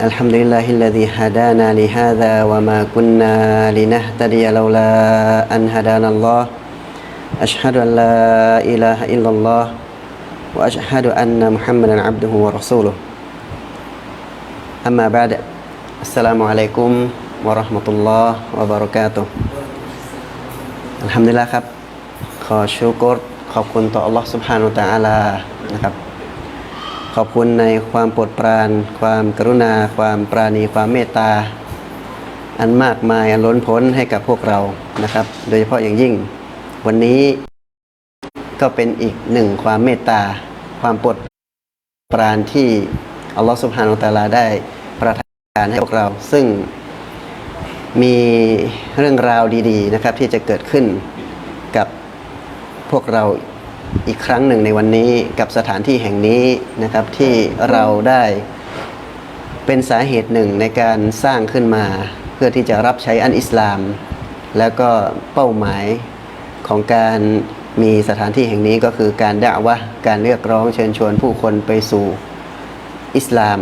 الحمد لله الذي هدانا لهذا وما كنا لنهتدي لولا أن هدانا الله. أشهد أن لا إله إلا الله وأشهد أن محمدا عبده ورسوله. أما بعد السلام عليكم ورحمة الله وبركاته. الحمد لله ครับ ขอชูกรขอบคุณต่อ Allah سبحانه และ تعالى นะครับ نعم. ขอบคุณในความโปรดปราน ความกรุณา ความปราณี ความเมตตา อันมากมายอันล้นพ้นให้กับพวกเรานะครับ โดยเฉพาะอย่างยิ่ง วันนี้ก็เป็นอีกหนึ่งความเมตตา ความโปรดปรานที่อัลลอฮฺสุบฮานาอัลตะอาลาได้ประทานให้พวกเรา ซึ่งมีเรื่องราวดี ๆ นะครับ ที่จะเกิดขึ้นกับพวกเรา อีกครั้งหนึ่งในวันนี้กับสถานที่แห่งนี้นะครับที่เราได้เป็นสาเหตุหนึ่งในการสร้างขึ้นมา เพื่อที่จะรับใช้อันอิสลาม แล้วก็เป้าหมายของการมีสถานที่แห่งนี้ก็คือการด่าวะการเรียกร้องเชิญชวนผู้คนไปสู่อิสลาม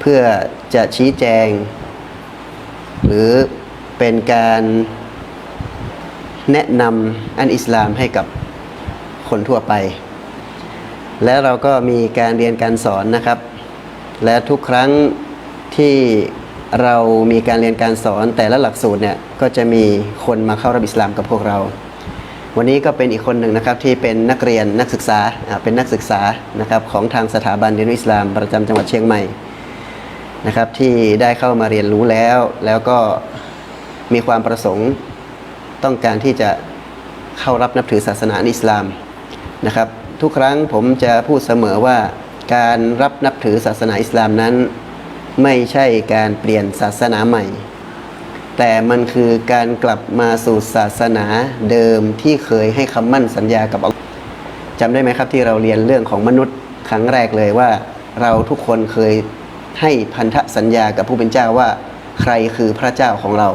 เพื่อจะชี้แจง หรือเป็นการแนะนำอันอิสลามให้กับ คนทั่วไป แล้วเราก็มีการเรียนการสอนนะครับ และทุกครั้งที่เรามีการเรียนการสอนแต่ละหลักสูตรเนี่ยก็จะมีคนมาเข้ารับอิสลามกับพวกเรา วันนี้ก็เป็นอีกคนหนึ่งนะครับที่เป็นนักเรียนนักศึกษาเป็นนักศึกษานะครับของทางสถาบันเรียนรู้อิสลามประจำจังหวัดเชียงใหม่นะครับที่ได้เข้ามาเรียนรู้แล้ว แล้วก็มีความประสงค์ต้องการที่จะเข้ารับนับถือศาสนาอิสลาม นะครับ ทุกครั้งผมจะพูดเสมอว่า การรับนับถือศาสนาอิสลามนั้น ไม่ใช่การเปลี่ยนศาสนาใหม่ แต่มันคือการกลับมาสู่ศาสนาเดิมที่เคยให้คำมั่นสัญญากับอัลลอฮ์จำได้ไหมครับที่เราเรียนเรื่องของมนุษย์ครั้งแรกเลยว่า เราทุกคนเคยให้พันธสัญญากับผู้เป็นเจ้าว่า ใครคือพระเจ้าของเรา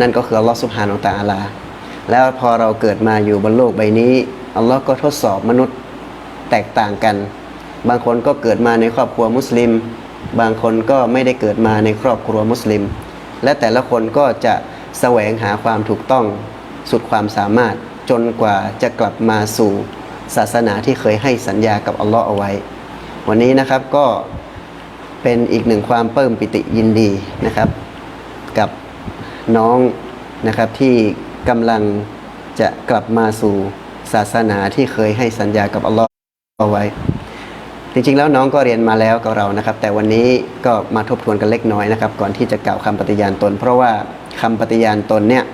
นั่นก็คืออัลลอฮ์สุบฮานาอัลตะอาลา แล้วพอเราเกิดมาอยู่บนโลกใบนี้ อัลลอฮ์ก็ทดสอบมนุษย์แตกต่างกัน บางคนก็เกิดมาในครอบครัวมุสลิม บางคนก็ไม่ได้เกิดมาในครอบครัวมุสลิม และแต่ละคนก็จะแสวงหาความถูกต้องสุดความสามารถจนกว่าจะกลับมาสู่ศาสนาที่เคยให้สัญญากับอัลลอฮ์เอาไว้ วันนี้นะครับก็เป็นอีกหนึ่งความเพิ่มปิติยินดีนะครับ กับน้องนะครับที่กำลังจะกลับมาสู่ ศาสนาที่เคยให้สัญญากับอัลลอฮ์เอาไว้ จริงๆแล้วน้องก็เรียนมาแล้วกับเรานะครับ แต่วันนี้ก็มาทบทวนกันเล็กน้อยนะครับ ก่อนที่จะกล่าวคำปฏิญาณตน เพราะว่าคำปฏิญาณตนเนี่ย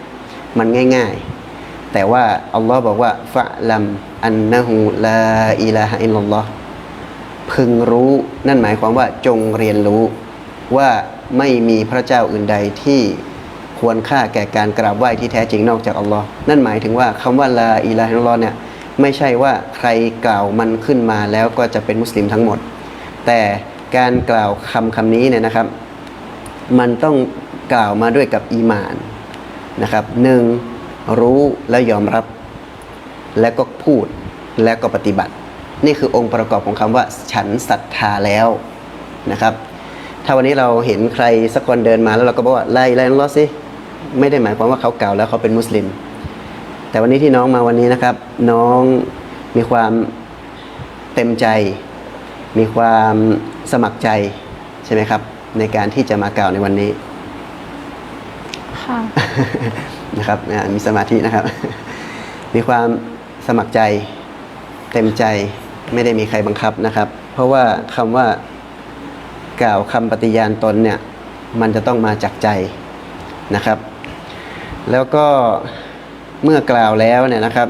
มันง่าย ๆ แต่ว่าอัลลอฮ์บอกว่าฟะลัมอันนะฮูลาอิลาฮะอิลลัลลอฮ์พึงรู้นั่นหมายความว่าจงเรียนรู้ว่าไม่มีพระเจ้าอื่นใดที่ ควรค่าแก่การกราบไหว้ที่แท้จริงนอกจากอัลลอฮ์นั่นหมายถึงว่าคำว่าลาอิลาฮะอิลลัลลอฮ์เนี่ยไม่ใช่ว่าใครกล่าวมันขึ้นมาแล้วก็จะเป็นมุสลิมทั้งหมด แต่การกล่าวคำคำนี้เนี่ยนะครับ มันต้องกล่าวมาด้วยกับอีมานนะครับหนึ่งรู้และยอมรับ และก็พูดและก็ปฏิบัติ นี่คือองค์ประกอบของคำว่า ฉันศรัทธาแล้วนะครับ ถ้าวันนี้เราเห็นใครสักคนเดินมาแล้วเราก็บอกว่าไล่ไล่ล้อสิ ไม่ได้หมายความว่าเขากล่าวแล้วเขาเป็นมุสลิม แต่วันนี้ที่น้องมาวันนี้นะครับ น้องมีความเต็มใจ มีความสมัครใจใช่ไหมครับ ในการที่จะมากล่าวในวันนี้ค่ะนะครับอ่ามีสมาธินะครับ มีความสมัครใจเต็มใจไม่ได้มีใครบังคับนะครับ เพราะว่าคำว่ากล่าวคำปฏิญาณตนเนี่ย มันจะต้องมาจากใจนะครับ แล้วก็เมื่อกล่าวแล้วเนี่ยนะครับ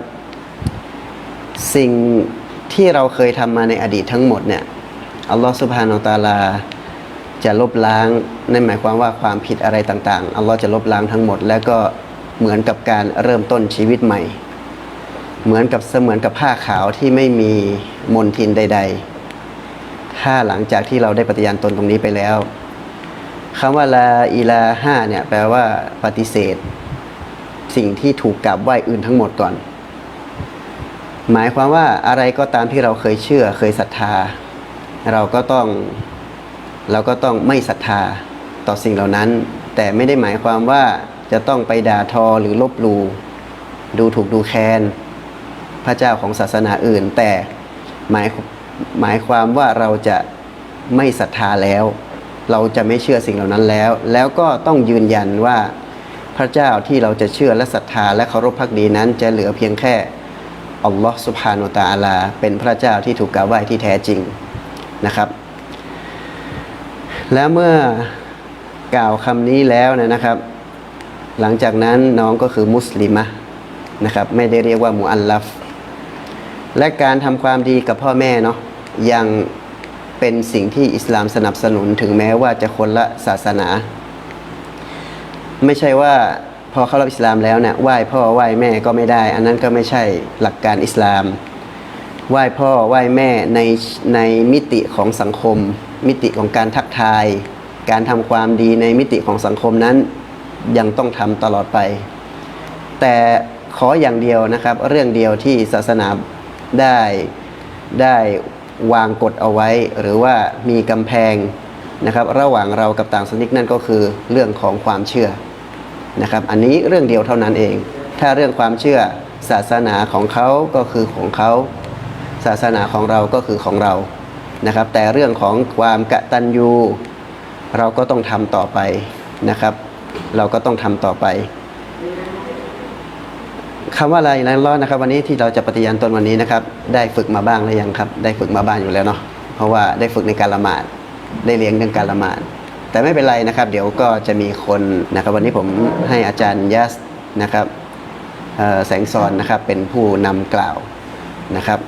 สิ่งที่เราเคยทำมาในอดีตทั้งหมดเนี่ยอัลลอฮฺสุบฮานาตาลา จะลบล้างนั่นหมายความว่าความผิดอะไรต่างๆอัลลอฮ์จะลบล้างทั้งหมด แล้วก็เหมือนกับการเริ่มต้นชีวิตใหม่ เหมือนกับเสมือนกับผ้าขาวที่ไม่มีมลทินใด ๆ ถ้าหลังจากที่เราได้ปฏิญาณตนตรงนี้ไปแล้วคำว่าลาอิลาห้าเนี่ยแปลว่าปฏิเสธ สิ่งที่ถูกกราบไหว้อื่นทั้งหมดก่อน หมายความว่าอะไรก็ตามที่เราเคยเชื่อเคยศรัทธา เราก็ต้องเราก็ต้องไม่ศรัทธาต่อสิ่งเหล่านั้น แต่ไม่ได้หมายความว่าจะต้องไปด่าทอหรือลบลูดูถูกดูแคลนพระเจ้าของศาสนาอื่น แต่หมายหมายความว่าเราจะไม่ศรัทธาแล้ว เราจะไม่เชื่อสิ่งเหล่านั้นแล้ว แล้วก็ต้องยืนยันว่า ระเจ้าที่เราจะเชื่อและศรัทธาและเคารพพักดีนั้นจะเหลือเพียงแค่อัลลอฮ์สุบฮานุตะอาลา เป็นพระเจ้าที่ถูกกล่าวไหว้ที่แท้จริงนะครับ แล้วเมื่อกล่าวคำนี้แล้วนยนะครับ หลังจากนั้นน้องก็คือมุสลิมะนะครับ ไม่ได้เรียกว่ามูอัลลัฟและการทำความดีกับพ่อแม่เนาะยังเป็นสิ่งที่อิสลามสนับสนุนถึงแม้ว่าจะคนละศาสนา ไม่ใช่ว่าพอเข้ารับอิสลามแล้วเนี่ยไหว้พ่อไหว้แม่ก็ไม่ได้ อันนั้นก็ไม่ใช่หลักการอิสลาม ไหว้พ่อไหว้แม่ในในมิติของสังคม มิติของการทักทาย การทำความดีในมิติของสังคมนั้น ยังต้องทำตลอดไป แต่ขออย่างเดียวนะครับ เรื่องเดียวที่ศาสนาได้ได้วางกฎเอาไว้ หรือว่ามีกำแพงนะครับ ระหว่างเรากับต่างสนิกนั่นก็คือเรื่องของความเชื่อ นะครับอันนี้เรื่องเดียวเท่านั้นเอง ถ้าเรื่องความเชื่อศาสนาของเขาก็คือของเขาศาสนาของเราก็คือของเรานะครับ แต่เรื่องของความกะตัญญูเราก็ต้องทำต่อไปนะครับ เราก็ต้องทำต่อไปคำว่าอะไรนะรอดนะครับ วันนี้ที่เราจะปฏิญาณตนวันนี้นะครับ ได้ฝึกมาบ้างหรือยังครับ ได้ฝึกมาบ้างอยู่แล้วเนาะเพราะว่าได้ฝึกในการละหมาดได้เลี้ยงเรื่องการละหมาด แต่ไม่เป็นไรนะครับ เดี๋ยวก็จะมีคนนะครับ วันนี้ผมให้อาจารย์ยัสนะครับแสงสอนนะครับเป็นผู้นำกล่าวนะครับ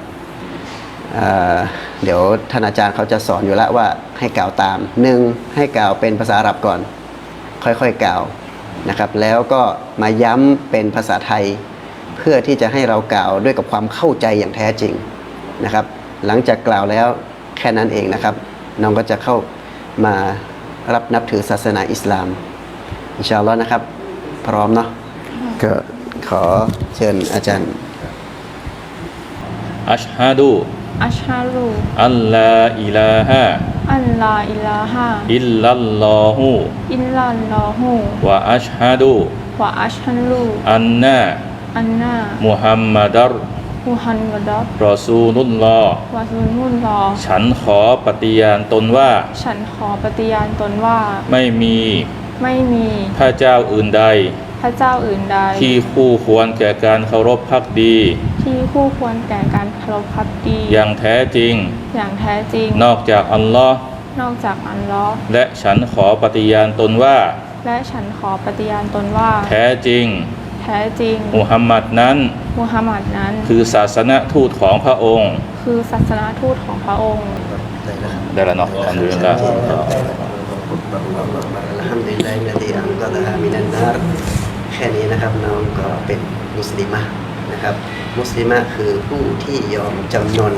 เเดี๋ยวท่านอาจารย์เขาจะสอนอยู่แล้วว่าให้กล่าวตามหนึ่งให้กล่าวเป็นภาษาอาหรับก่อน ค่อยๆกล่าวนะครับ แล้วก็มาย้ำเป็นภาษาไทย เพื่อที่จะให้เรากล่าวด้วยกับความเข้าใจอย่างแท้จริงนะครับ หลังจากกล่าวแล้วแค่นั้นเองนะครับ น้องก็จะเข้ามา รับนับถือศาสนาอิสลามอินชาอัลลอฮ์นะครับ พร้อมเนาะก็ขอเชิญอาจารย์อัชฮะดูอัชฮารุอัลลาอิลาฮะอัลลาอิลาฮะอิลลัลลอฮุอิลลัลลอฮุวะอัชฮะดูวะอัชฮารุอันนาอันนามุฮัมมัดัร มุฮัมมัดรอซูลุลลอฮ์วะซุลมุลลอฮ์ฉันขอปฏิญาณตนว่า ฉันขอปฏิญาณตนว่า ไม่มีไม่มีพระเจ้าอื่นใด พระเจ้าอื่นใด ที่คู่ควรแก่การเคารพพักดี ที่คู่ควรแก่การเคารพพักดี อย่างแท้จริง อย่างแท้จริง นอกจากอัลลอฮ์นอกจากอัลลอฮ์และฉันขอปฏิญาณตนว่า และฉันขอปฏิญาณตนว่า แท้จริง แท้จริง มุฮัมมัดนั้น มุฮัมมัดนั้น คือศาสนทูตของพระองค์ คือศาสนาทูตของพระองค์ ได้แล้วเนาะอัลฮัมดุลิลลาห์อัลฮัมดุลิลลาฮิลลซีอันกอฎะฮามินันนารแค่นี้นะครับน้องก็เป็นมุสลิมะนะครับ มุสลิมะคือผู้ที่ยอมจำนน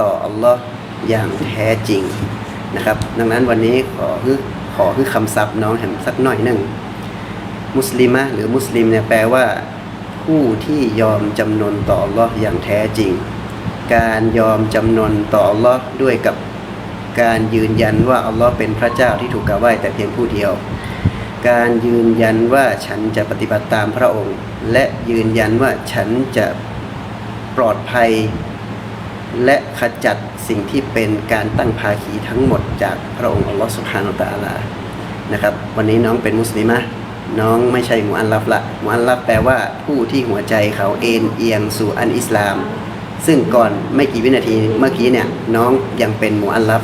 ต่ออัลลอฮ์อย่างแท้จริงนะครับ ดังนั้นวันนี้ขอคือขอคือคำศัพท์น้องแหมสักหน่อยหนึ่ง มุสลิมะหรือมุสลิมเนี่ยแปลว่า ผู้ที่ยอมจำนนต่ออัลลอฮ์อย่างแท้จริง การยอมจำนนต่ออัลลอฮ์ด้วยกับการยืนยันว่าอัลลอฮ์เป็นพระเจ้าที่ถูกกล่าวไหว้แต่เพียงผู้เดียว การยืนยันว่าฉันจะปฏิบัติตามพระองค์ และยืนยันว่าฉันจะปลอดภัย และขจัดสิ่งที่เป็นการตั้งภาคีทั้งหมดจากพระองค์อัลลอฮ์สุบฮานาอัลตะอาลานะครับ วันนี้น้องเป็นมุสลิมะ น้องไม่ใช่มุอัลลัฟละมุอัลลัฟแปลว่าผู้ที่หัวใจเขาเอ็นเอียงสู่อันอิสลาม ซึ่งก่อนไม่กี่วินาทีเมื่อกี้เนี่ยน้องยังเป็นมุอัลลัฟ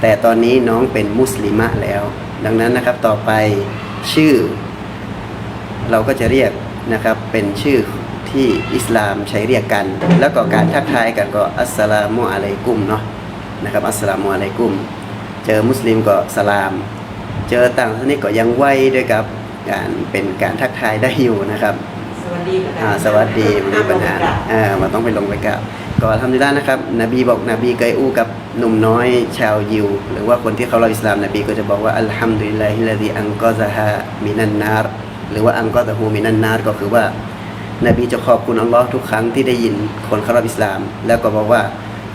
แต่ตอนนี้น้องเป็นมุสลิมะแล้ว ดังนั้นนะครับต่อไปชื่อ เราก็จะเรียกนะครับเป็นชื่อที่อิสลามใช้เรียกกัน แล้วก็การทักทายกันก็อัสสลามุอะลัยกุมเนาะนะครับอัสสลามุอะลัยกุม เจอมุสลิมก็สลาม เจอต่างชาติก็ยังไหวด้วยกับการเป็นการทักทายได้อยู่นะครับ สวัสดีค่ะอ่าสวัสดีไม่มีปัญหาอ่ามันต้องไปลงไปกับก็ทำดีได้นะครับ นบีบอกนบีเคยอู้กับหนุ่มน้อยชาวยิว หรือว่าคนที่เขาเราอิสลามนบีก็จะบอกว่าอัลฮัมดุลิลลาฮิลลาดีอังกอซะฮามินันนารหรือว่าอังกอซะฮูมินันนารก็คือว่า นบีจะขอบคุณอัลลอฮ์ทุกครั้งที่ได้ยินคนเขารับอิสลาม แล้วก็บอกว่า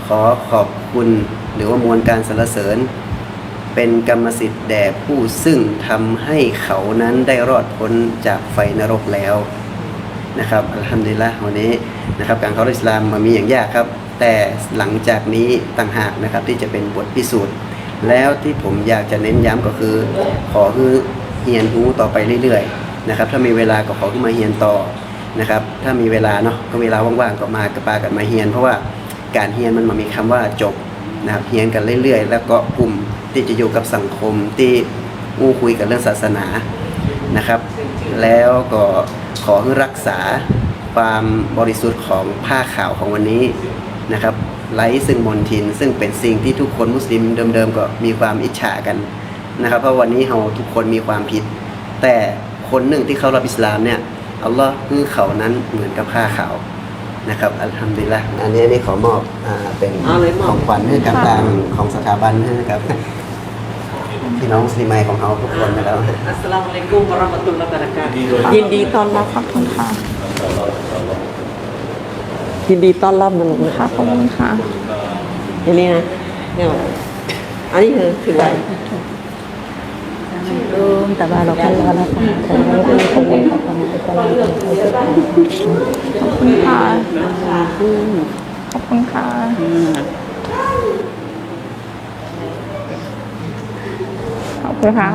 ขอขอบคุณหรือว่ามวลการสรรเสริญ เป็นกรรมสิทธิ์แด่ผู้ซึ่งทำให้เขานั้นได้รอดพ้นจากไฟนรกแล้วนะครับอัลฮัมดุลิลละวันนี้นะครับการเข้าอิสลามมามีอย่างยากครับ แต่หลังจากนี้ต่างหากนะครับที่จะเป็นบทพิสูจน์ แล้วที่ผมอยากจะเน้นย้ำก็คือ ขอคือเฮียนรู้ต่อไปเรื่อยๆนะครับถ้ามีเวลาก็ขอขึ้นมาเฮียนต่อนะครับถ้ามีเวลาเนาะก็เวลาว่างๆก็มากระปากันมาเฮียน เพราะว่าการเฮียนมันมามีคำว่าจบนะครับเฮียนกันเรื่อยๆ แล้วก็กลุ่ม ที่จะอยู่กับสังคมที่อู้คุยกันเรื่องศาสนานะครับ แล้วก็ขอให้รักษาความบริสุทธิ์ของผ้าขาวของวันนี้นะครับไร้ซึ่งมนทิน ซึ่งเป็นสิ่งที่ทุกคนมุสลิมเดิมๆก็มีความอิจฉากันนะครับ เพราะวันนี้เราทุกคนมีความผิด แต่คนหนึ่งที่เขารับอิสลามเนี่ยอัลลอฮ์คือเขานั้นเหมือนกับผ้าขาวนะครับอัลฮัมดุลิลละอันนี้อันนี้ขอมอบอ่าเป็นเอาเลยมอบของขวัญให้กับทางของสถาบันให้กับ พี่น้องสลิมัยของเขาทุกคนนะครับอัสลามุอะลัยกุมบะระมะตุลลอฮิวะบะรากาตุยินดีตอนรับขอบคุณค่ะยินดีต้อนรับนะลูกนะคะขอบคุณค่ะอย่นี้นะเนี่ยอันนี้คือถือไว้รูมแต่ว่าเราก็รอแล้วค่ะเอต้บความเป็นขอบคุณค่ะขอบคุณค่ะ คุณค่ะ